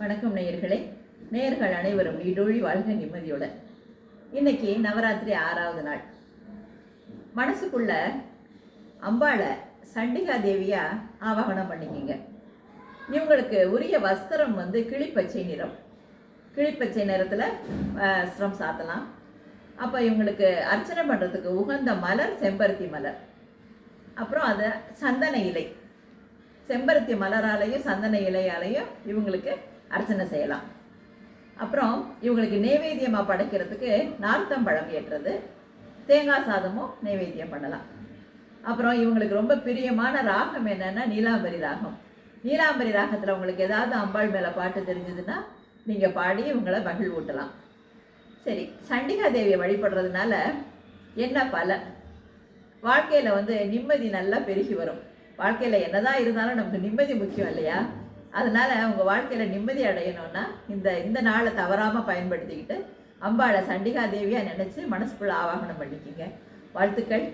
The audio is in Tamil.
வணக்கம் நேயர்களே. நேயர்கள் அனைவரும் இடொழி வாழ்க நிம்மதியோட. இன்னைக்கு நவராத்திரி ஆறாவது நாள். மனசுக்குள்ள அம்பாளை சண்டிகா தேவியா ஆவாகனம் பண்ணிக்கிங்க. இவங்களுக்கு உரிய வஸ்திரம் வந்து கிளிப்பச்சை நிறம். கிளிப்பச்சை நிறத்தில் வஸ்திரம் சாத்தலாம். அப்போ இவங்களுக்கு அர்ச்சனை பண்ணுறதுக்கு உகந்த மலர் செம்பருத்தி மலர். அப்புறம் அதை சந்தன இலை. செம்பருத்தி மலராலையும் சந்தன இலையாலையும் இவங்களுக்கு அர்ச்சனை செய்யலாம். அப்புறம் இவங்களுக்கு நைவேத்தியமாக படைக்கிறதுக்கு நார்த்தம்பழம் ஏற்றுறது தேங்காய் சாதமும் நைவேத்தியம் பண்ணலாம். அப்புறம் இவங்களுக்கு ரொம்ப பிரியமான ராகம் என்னென்னா நீலாம்பரி ராகம். நீலாம்பரி ராகத்தில் உங்களுக்கு ஏதாவது அம்பாள் மேலே பாட்டு தெரிஞ்சதுன்னா நீங்கள் பாடி இவங்களை மகிழ் ஊட்டலாம் சரி சண்டிகா தேவியை வழிபடுறதுனால என்ன பலன் வாழ்க்கையில் வந்து நிம்மதி நல்லா பெருகி வரும். வாழ்க்கையில் என்னதான் இருந்தாலும் நமக்கு நிம்மதி முக்கியம் இல்லையா? அதனால் உங்கள் வாழ்க்கையில் நிம்மதி அடையணும்னா இந்த இந்த நாளை தவறாமல் பயன்படுத்திக்கிட்டு அம்பாளை சண்டிகா தேவியாக நினச்சி மனசுக்குள்ள ஆவாகனம் பண்ணிக்கிங்க. வாழ்த்துக்கள்.